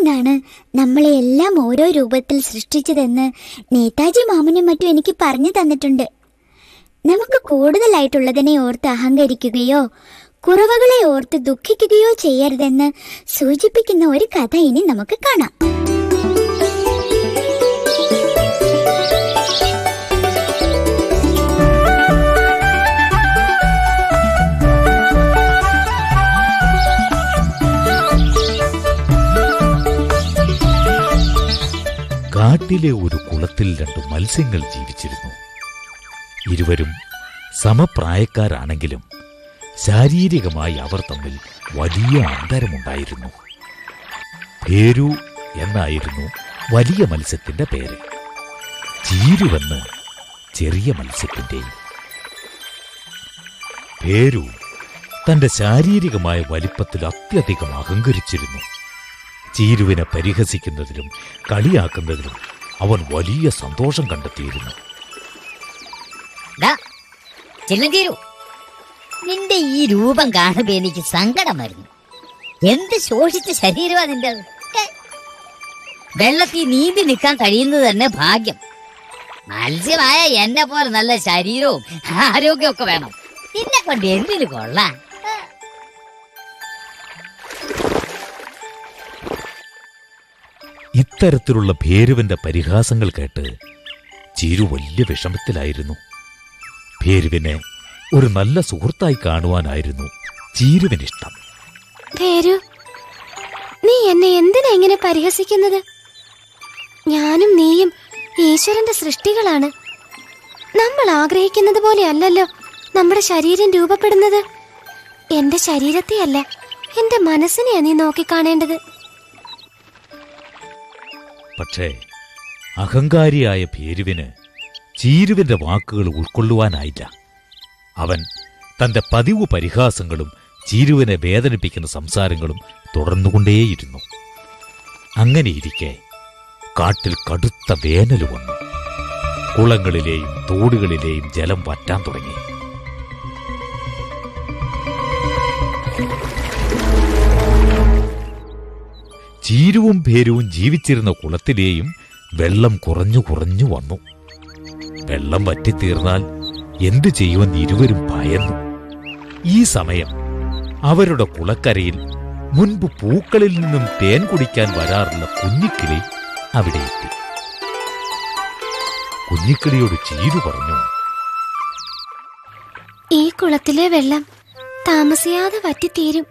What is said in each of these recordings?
നിന്നാണ് നമ്മളെ എല്ലാം ഓരോ രൂപത്തിൽ സൃഷ്ടിച്ചതെന്ന് നേതാജി മാമനും മറ്റും എനിക്ക് പറഞ്ഞു തന്നിട്ടുണ്ട്. നമുക്ക് കൂടുതലായിട്ടുള്ളതിനെ ഓർത്ത് അഹങ്കരിക്കുകയോ കുറവുകളെ ഓർത്ത് ദുഃഖിക്കുകയോ ചെയ്യരുതെന്ന് സൂചിപ്പിക്കുന്ന ഒരു കഥ ഇനി നമുക്ക് കാണാം. കാട്ടിലെ ഒരു കുളത്തിൽ രണ്ടു മത്സ്യങ്ങൾ ജീവിച്ചിരുന്നു. ഇരുവരും സമപ്രായക്കാരാണെങ്കിലും ശാരീരികമായി അവർ തമ്മിൽ വലിയ അന്തരമുണ്ടായിരുന്നു. പേരു എന്നായിരുന്നു വലിയ മത്സ്യത്തിന്റെ പേര്. ചീരുവെന്ന് ചെറിയ മത്സ്യത്തിന്റെയും പേരു തന്റെ ശാരീരികമായ വലിപ്പത്തിൽ അത്യധികം അഹങ്കരിച്ചിരുന്നു. ചീരുവിനെ പരിഹസിക്കുന്നതിലും കളിയാക്കുന്നതിലും അവൻ വലിയ സന്തോഷം കണ്ടെത്തിയിരുന്നു. നിന്റെ ഈ രൂപം കാണുമ്പോ എനിക്ക് സങ്കടം വരുന്നു എന്ത് ശോഷിച്ച ശരീരമാ നിന്റെ വെള്ളത്തിൽ നീന്തി നിൽക്കാൻ കഴിയുന്നത് തന്നെ ഭാഗ്യം. മത്സ്യമായ എന്നെ പോലെ നല്ല ശരീരവും ആരോഗ്യമൊക്കെ വേണം. നിന്നെ കൊണ്ട് എന്തിനു കൊള്ളാം ഇത്തരത്തിലുള്ള ഭേരുവന്റെ പരിഹാസങ്ങൾ കേട്ട് ചിരു വലിയ വിഷമത്തിലായിരുന്നു. ഭേരുവിനെ ഒരു നല്ല സുഹൃത്തായി കാണുവാനായിരുന്നു ചീരുവിനിഷ്ടം. ഭേരു നീ എന്നെ എന്തിനാ ഇങ്ങനെ പരിഹസിക്കുന്നത്? ഞാനും നീയും ഈശ്വരന്റെ സൃഷ്ടികളാണ്. നമ്മൾ ആഗ്രഹിക്കുന്നത് പോലെ അല്ലല്ലോ നമ്മുടെ ശരീരം രൂപപ്പെടുന്നത്. എന്റെ ശരീരത്തെയല്ല എന്റെ മനസ്സിനെയാ നീ നോക്കിക്കാണേണ്ടത്. പക്ഷേ അഹങ്കാരിയായ ഭേരുവിന് ചീരുവിന്റെ വാക്കുകൾ ഉൾക്കൊള്ളുവാനായില്ല. അവൻ തന്റെ പതിവ് പരിഹാസങ്ങളും ചീരുവിനെ വേദനിപ്പിക്കുന്ന സംസാരങ്ങളും തുടർന്നുകൊണ്ടേയിരുന്നു. അങ്ങനെയിരിക്കെ കാട്ടിൽ കടുത്ത വേനൽ വന്നു. കുളങ്ങളിലെയും തോടുകളിലെയും ജലം വറ്റാൻ തുടങ്ങി. ചീരുവും ഭേരുവും ജീവിച്ചിരുന്ന കുളത്തിലെയും വെള്ളം കുറഞ്ഞു കുറഞ്ഞു വന്നു. വെള്ളം വറ്റിത്തീർന്നാൽ എന്തു ചെയ്യുമെന്ന് ഇരുവരും ഭയന്നു. ഈ സമയം അവരുടെ കുളക്കരയിൽ മുൻപ് പൂക്കളിൽ നിന്നും തേൻ കുടിക്കാൻ വരാറുള്ള കുഞ്ഞിക്കിളി അവിടെ എത്തി. കുഞ്ഞിക്കിളിയോട് ചീരു പറഞ്ഞു ഈ കുളത്തിലെ വെള്ളം താമസിയാതെ വറ്റിത്തീരും.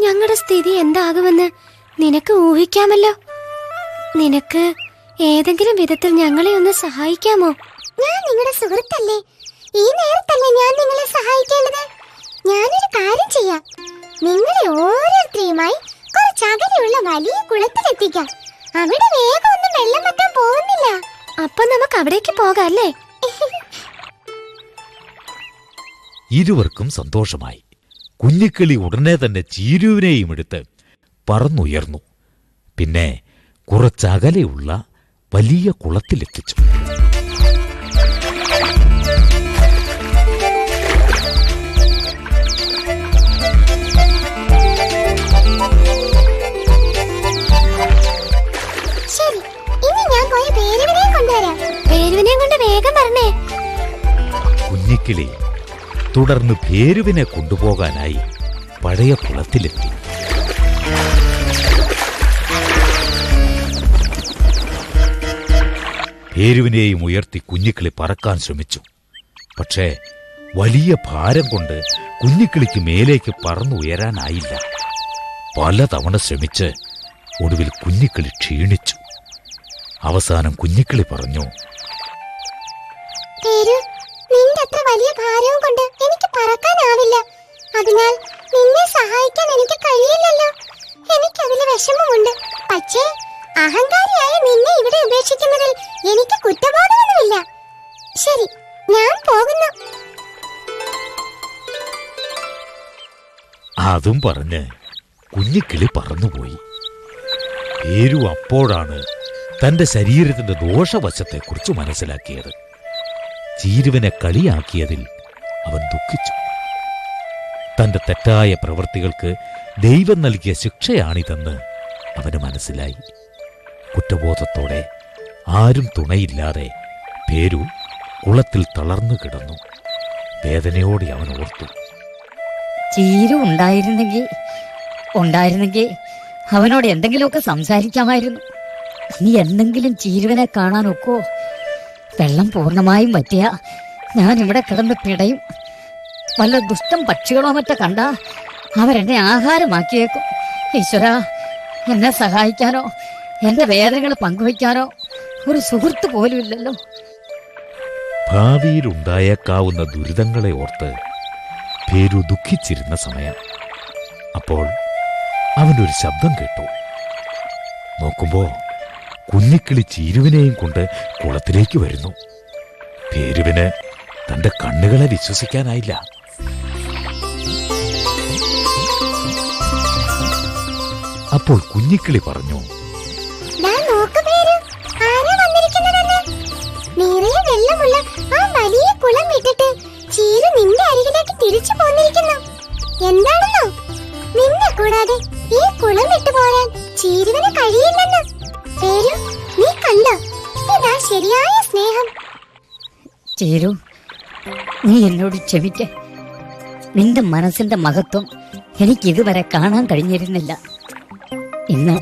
ഞങ്ങളുടെ സ്ഥിതി എന്താകുമെന്ന് നിനക്ക് ഊഹിക്കാമല്ലോ. നിനക്ക് ഏതെങ്കിലും വിധത്തിൽ ഞങ്ങളെ ഒന്ന് സഹായിക്കാമോ? ഞാൻ നിങ്ങളുടെ സുഹൃത്തല്ലേ. ഈ നേരത്തല്ലേ ഞാൻ നിങ്ങളെ സഹായിക്കേണ്ടത്? ഞാനൊരു കാര്യം ചെയ്യാം. നിങ്ങളെ ഓരോരുത്തരെയുമായി കുറച്ച് അകലെയുള്ള വലിയ കുളത്തിലെത്തിക്കാം. അവിടെ വേഗം ഒന്നും വെള്ളം വറ്റാൻ പോകുന്നില്ല. അപ്പൊ നമുക്ക് അവിടേക്ക് പോകാം അല്ലേ? ഇരുവർക്കും സന്തോഷമായി. കുഞ്ഞിക്കിളി ഉടനെ തന്നെ ചീരുവിനെയും എടുത്ത് പറന്നുയർന്നു. പിന്നെ കുറച്ചകലെയുള്ള വലിയ കുളത്തിലെത്തിച്ചു. കുഞ്ഞിക്കിളി തുടർന്ന് ഭേരുവിനെ കൊണ്ടുപോകാനായി പഴയ കുളത്തിലെത്തി. ഭേരുവിനെയും ഉയർത്തി കുഞ്ഞിക്കിളി പറക്കാൻ ശ്രമിച്ചു. പക്ഷേ വലിയ ഭാരം കൊണ്ട് കുഞ്ഞിക്കിളിക്ക് മേലേക്ക് പറന്നുയരാനായില്ല പലതവണ ശ്രമിച്ച് ഒടുവിൽ കുഞ്ഞിക്കിളി ക്ഷീണിച്ചു. അവസാനം കുഞ്ഞിക്കിളി പറഞ്ഞു വലിയ ഭാരവും കൊണ്ട് എനിക്ക് പറക്കാനാവില്ല. അതിനാൽ നിന്നെ സഹായിക്കാൻ എനിക്ക് കഴിയില്ലല്ലോ. എനിക്ക് അതിൽ വിഷമമുണ്ട്. പക്ഷേ അഹങ്കാരിയായ നിന്നെ ഇവിടെ ഉപേക്ഷിക്കുന്നതിൽ എനിക്ക് കുറ്റബോധമൊന്നുമില്ല. ശരി ഞാൻ പോകുന്നു. അതും പറഞ്ഞ് കുഞ്ഞിക്കിളി പറന്നുപോയി. പേരു അപ്പോഴാണ് തന്റെ ശരീരത്തിന്റെ ദോഷവശത്തെക്കുറിച്ച് മനസ്സിലാക്കിയത്. ചീരുവിനെ കളിയാക്കിയതിൽ അവൻ ദുഃഖിച്ചു. തന്റെ തെറ്റായ പ്രവൃത്തികൾക്ക് ദൈവം നൽകിയ ശിക്ഷയാണിതെന്ന് അവന് മനസ്സിലായി. കുറ്റബോധത്തോടെ ആരും തുണയില്ലാതെ പേരു കുളത്തിൽ തളർന്നു കിടന്നു. വേദനയോടെ അവൻ ഓർത്തു. ചീരു ഉണ്ടായിരുന്നെങ്കിൽ ഉണ്ടായിരുന്നെങ്കിൽ അവനോട് എന്തെങ്കിലുമൊക്കെ സംസാരിക്കാമായിരുന്നു. നീ എന്തെങ്കിലും ചീരുവിനെ കാണാൻ ഒക്കോ വെള്ളം പൂർണമായും പറ്റിയ ഞാൻ ഇവിടെ കിടന്ന് പിടയും. വല്ല ദുഷ്ടം പക്ഷികളോ മറ്റോ കണ്ട അവരെന്നെ ആഹാരമാക്കിയേക്കും. ഈശ്വര എന്നെ സഹായിക്കാനോ? എന്റെ വേദനകൾ പങ്കുവയ്ക്കാനോ ഒരു സുഹൃത്ത് പോലും ഇല്ലല്ലോ. ഭാവിയിൽ ഉണ്ടായേക്കാവുന്ന ദുരിതങ്ങളെ ഓർത്ത് പേരു ദുഃഖിച്ചിരുന്ന സമയം. അപ്പോൾ അവനൊരു ശബ്ദം കേട്ടു. നോക്കുമ്പോ കുഞ്ഞിക്കിളി ചീരുവിനെയും കൊണ്ട് കുളത്തിലേക്ക് വരുന്നു. പേരുവിന് തന്റെ കണ്ണുകളെ വിശ്വസിക്കാനായില്ല. അപ്പോൾ കുഞ്ഞിക്കിളി പറഞ്ഞു ശരിയായ സ്നേഹം. ചേരു നീ എന്നോട് ക്ഷമിക്ക. നിന്റെ മനസ്സിന്റെ മഹത്വം എനിക്ക് ഇതുവരെ കാണാൻ കഴിഞ്ഞിരുന്നില്ല. ഇന്ന്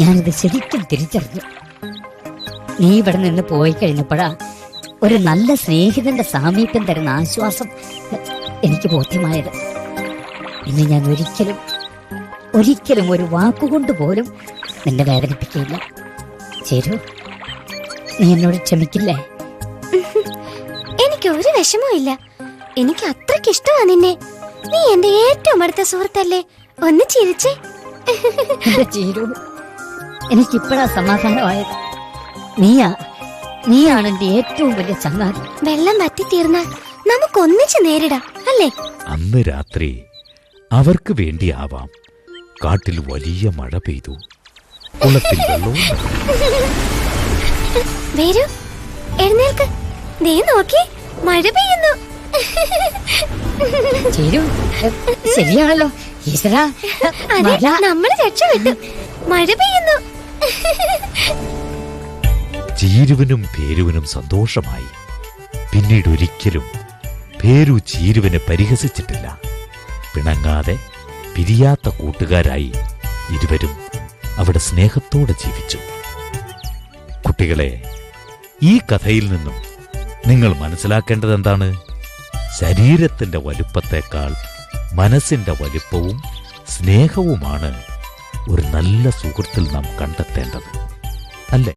ഞാനിത് ശരിക്കും തിരിച്ചറിഞ്ഞു. നീ ഇവിടെ നിന്ന് പോയി കഴിഞ്ഞപ്പോഴാ ഒരു നല്ല സ്നേഹിതന്റെ സാമീപ്യം തരുന്ന ആശ്വാസം എനിക്ക് ബോധ്യമായത്. ഇന്ന് ഞാൻ ഒരിക്കലും ഒരിക്കലും ഒരു വാക്കുകൊണ്ട് പോലും നിന്നെ വേദനിപ്പിക്കില്ല ചേരു നീ എന്നോട് ക്ഷമിക്കില്ലേ? എനിക്ക് ഒരു വിഷമവും ഇല്ല. എനിക്ക് അത്രയ്ക്ക് ഇഷ്ടമാ നിന്നെ. നീ എന്റെ ഏറ്റവും അടുത്ത സുഹൃത്തല്ലേ? ഒന്ന് ചിരിച്ചേ. എന്റെ ചീരു? എനിക്കിപ്പോഴാ സമാധാനമായത്. നീയാ നീയാണ് എന്റെ ഏറ്റവും വലിയ ചങ്ങാതി. വെള്ളം വറ്റിത്തീർന്നാൽ നമുക്ക് ഒന്നിച്ച് നേരിടാം അല്ലേ? അന്ന് രാത്രി അവർക്ക് വേണ്ടിയാവാം കാട്ടിൽ വലിയ മഴ പെയ്തു. കുളത്തിൽ വെള്ളവും. വരൂ. എഴുന്നേൽക്ക്. ദേ നോക്കി. മഴ പെയ്യുന്നു. ശരിയാണല്ലോ. ഈശ്വര അതെ നമ്മൾ രക്ഷപ്പെട്ടു. മഴ പെയ്യുന്നു. ചീരുവിനും പേരുവിനും സന്തോഷമായി. പിന്നീട് ഒരിക്കലും പേരു ചീരുവിനെ പരിഹസിച്ചിട്ടില്ല. പിണങ്ങാതെ പിരിയാത്ത കൂട്ടുകാരായി ഇരുവരും അവിടെ സ്നേഹത്തോടെ ജീവിച്ചു. കുട്ടികളെ ഈ കഥയിൽ നിന്നും നിങ്ങൾ മനസ്സിലാക്കേണ്ടത് എന്താണ് ശരീരത്തിന്റെ വലുപ്പത്തേക്കാൾ മനസ്സിന്റെ വലുപ്പവും സ്നേഹവുമാണ് ഒരു നല്ല സുഹൃത്തിൽ നാം കണ്ടെത്തേണ്ടത്. അല്ലേ?